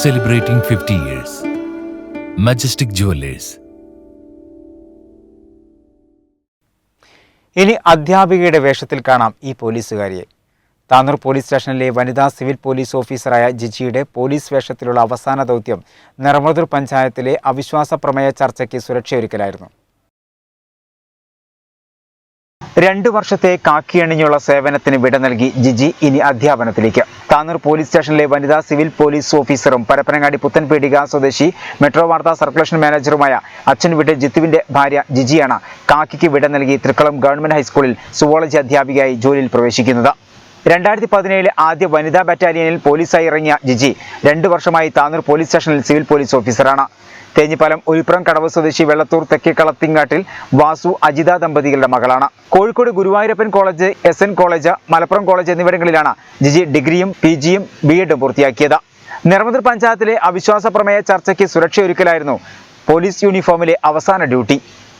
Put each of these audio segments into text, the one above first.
celebrating 50 years. Majestic Jewelers. ഇനി അധ്യാപികയുടെ വേഷത്തിൽ കാണാം ഈ പോലീസുകാരിയെ താനൂർ പോലീസ് സ്റ്റേഷനിലെ വനിതാ സിവിൽ പോലീസ് ഓഫീസറായ ജിജിയുടെ പോലീസ് വേഷത്തിലുള്ള അവസാന ദൗത്യം നിറമതൂർ പഞ്ചായത്തിലെ അവിശ്വാസ പ്രമേയ ചർച്ചയ്ക്ക് സുരക്ഷയൊരുക്കലായിരുന്നു രണ്ടു വർഷത്തെ കാക്കിയണിഞ്ഞുള്ള സേവനത്തിന് വിട നൽകി ജിജി ഇനി അധ്യാപനത്തിലേക്ക്. താനൂർ പോലീസ് സ്റ്റേഷനിലെ വനിതാ സിവിൽ പോലീസ് ഓഫീസറും പരപ്പനങ്ങാടി പുത്തൻപീടിക സ്വദേശി മെട്രോ വാർത്താ സർക്കുലേഷൻ മാനേജറുമായ അച്ഛൻ വിട്ട് ജിത്തുവിന്റെ ഭാര്യ ജിജിയാണ് കാക്കിക്ക് വിട നൽകി തൃക്കളം ഗവൺമെന്റ് ഹൈസ്കൂളിൽ സുവോളജി അധ്യാപികയായി ജോലിയിൽ പ്രവേശിക്കുന്നത്. രണ്ടായിരത്തി പതിനേഴിലെ ആദ്യ വനിതാ ബറ്റാലിയനിൽ പോലീസായി ഇറങ്ങിയ ജിജി രണ്ടു വർഷമായി താനൂർ പോലീസ് സ്റ്റേഷനിൽ സിവിൽ പോലീസ് ഓഫീസറാണ്. തേഞ്ഞിപ്പാലം ഒലിപ്പുറം കടവ് സ്വദേശി വെള്ളത്തൂർ തെക്കേക്കളത്തിങ്ങാട്ടിൽ വാസു അജിത ദമ്പതികളുടെ മകളാണ്. Kozhikode Guruvayurappan college S N college Malappuram college എന്നിവിടങ്ങളിലാണ് ജിജി ഡിഗ്രിയും പി ജിയും ബി എഡും പൂർത്തിയാക്കിയത്. നിറമതിർ പഞ്ചായത്തിലെ അവിശ്വാസ പ്രമേയ ചർച്ചയ്ക്ക് സുരക്ഷയൊരുക്കലായിരുന്നു പോലീസ് യൂണിഫോമിലെ അവസാന ഡ്യൂട്ടി.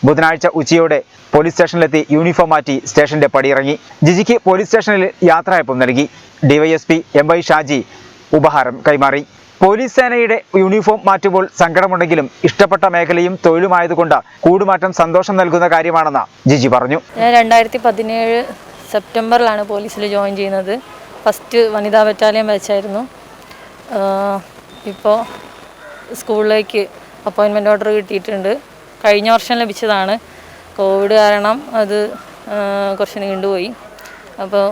ബുധനാഴ്ച ഉച്ചയോടെ പോലീസ് സ്റ്റേഷനിലെത്തി യൂണിഫോം മാറ്റി സ്റ്റേഷന്റെ പടിയിറങ്ങി. ജിജിക്ക് പോലീസ് സ്റ്റേഷനിൽ യാത്രയപ്പം നൽകി. ഡിവൈഎസ്പി എം വൈ ഷാജി ഉപഹാരം കൈമാറി. പോലീസ് സേനയുടെ യൂണിഫോം മാറ്റുമ്പോൾ സങ്കടമുണ്ടെങ്കിലും ഇഷ്ടപ്പെട്ട മേഖലയും തൊഴിലുമായതുകൊണ്ട് കൂടുമാറ്റം സന്തോഷം നൽകുന്ന കാര്യമാണെന്ന് ജിജി പറഞ്ഞു. ഞാൻ രണ്ടായിരത്തി പതിനേഴ് സെപ്റ്റംബറിലാണ് പോലീസിൽ ജോയിൻ ചെയ്യുന്നത്. ഫസ്റ്റ് വനിതാ ബറ്റാലിയൻ വെച്ചായിരുന്നു ഇപ്പോൾ സ്കൂളിലേക്ക് അപ്പോയിൻമെന്റ് ഓർഡർ കിട്ടിയിട്ടുണ്ട്. കഴിഞ്ഞ വർഷം ലഭിച്ചതാണ്. കോവിഡ് കാരണം അത് കുറച്ച് നീണ്ടുപോയി. അപ്പോൾ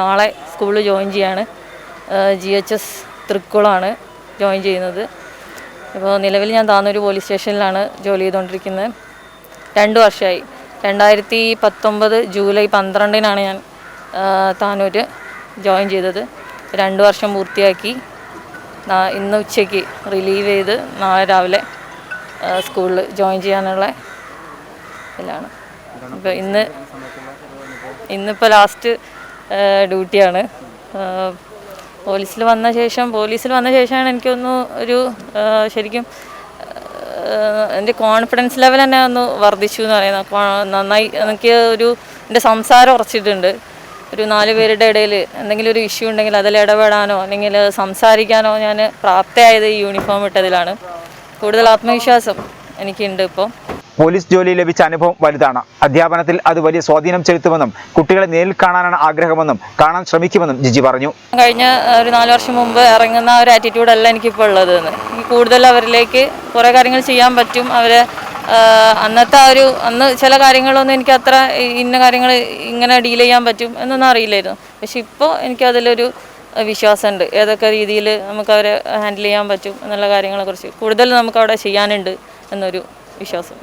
നാളെ സ്കൂളിൽ ജോയിൻ ചെയ്യാണ്. ജി എച്ച് എസ് തൃക്കുളമാണ് ജോയിൻ ചെയ്യുന്നത്. ഇപ്പോൾ നിലവിൽ ഞാൻ താന്നൂർ പോലീസ് സ്റ്റേഷനിലാണ് ജോലി ചെയ്തുകൊണ്ടിരിക്കുന്നത് രണ്ട് വർഷമായി രണ്ടായിരത്തി പത്തൊമ്പത് ജൂലൈ പന്ത്രണ്ടിനാണ് ഞാൻ താനൂർ ജോയിൻ ചെയ്തത്. രണ്ട് വർഷം പൂർത്തിയാക്കി. ഇന്ന് ഉച്ചയ്ക്ക് റിലീവ് ചെയ്ത് നാളെ രാവിലെ സ്കൂളിൽ ജോയിൻ ചെയ്യാനുള്ള ഇതിലാണ്. അപ്പോൾ ഇന്ന് ഇന്നിപ്പോൾ ലാസ്റ്റ് ഡ്യൂട്ടിയാണ്. പോലീസിൽ വന്ന ശേഷം പോലീസിൽ വന്ന ശേഷമാണ് എനിക്കൊന്ന് ഒരു ശരിക്കും എന്റെ കോൺഫിഡൻസ് ലെവൽ തന്നെ ഒന്ന് വർദ്ധിച്ചു എന്ന് പറയുന്നത്. നന്നായി എനിക്ക് ഒരു എന്റെ സംസാരം ഉറച്ചിട്ടുണ്ട്. ഒരു നാല് പേരുടെ ഇടയിൽ എന്തെങ്കിലും ഒരു ഇഷ്യൂ ഉണ്ടെങ്കിൽ അതിൽ ഇടപെടാനോ അല്ലെങ്കിൽ സംസാരിക്കാനോ ഞാൻ പ്രാപ്തയായത് ഈ യൂണിഫോം ഇട്ടതിലാണ്. കൂടുതൽ ആത്മവിശ്വാസം എനിക്കുണ്ട് ഇപ്പോൾ പോലീസ് ജോലി ലഭിച്ച അനുഭവം വലുതാണ്. അധ്യാപനത്തിൽ അത് വലിയ സ്വാധീനം ചെലുത്തുമെന്നും കുട്ടികളെ നേരിൽ കാണാനാണ് ആഗ്രഹമെന്നും കാണാൻ ശ്രമിക്കുമെന്നും ജിജി പറഞ്ഞു. കഴിഞ്ഞ ഒരു നാല് വർഷം മുമ്പ് ഇറങ്ങുന്ന ഒരു ആറ്റിറ്റ്യൂഡല്ല എനിക്കിപ്പോൾ ഉള്ളത് കൂടുതൽ അവരിലേക്ക് കുറേ കാര്യങ്ങൾ ചെയ്യാൻ പറ്റും. അവരെ അന്നത്തെ ആ ഒരു അന്ന് ചില കാര്യങ്ങളൊന്നും എനിക്ക് അത്ര ഇന്ന കാര്യങ്ങൾ ഇങ്ങനെ ഡീൽ ചെയ്യാൻ പറ്റും എന്നൊന്നും അറിയില്ലായിരുന്നു. പക്ഷെ ഇപ്പോൾ എനിക്കതിലൊരു വിശ്വാസമുണ്ട്. ഏതൊക്കെ രീതിയിൽ നമുക്ക് അവരെ ഹാൻഡിൽ ചെയ്യാൻ പറ്റും എന്നുള്ള കാര്യങ്ങളെക്കുറിച്ച് കൂടുതൽ നമുക്ക് അവിടെ ചെയ്യാനുണ്ട് എന്നൊരു വിശ്വാസം.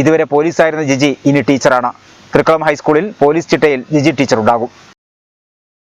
ഇതുവരെ പോലീസായിരുന്ന ജിജി ഇനി ടീച്ചറാണ്. തൃക്കുളം ഹൈസ്കൂളിൽ പോലീസ് ചിട്ടയിൽ ജിജി ടീച്ചർ ഉണ്ടാകും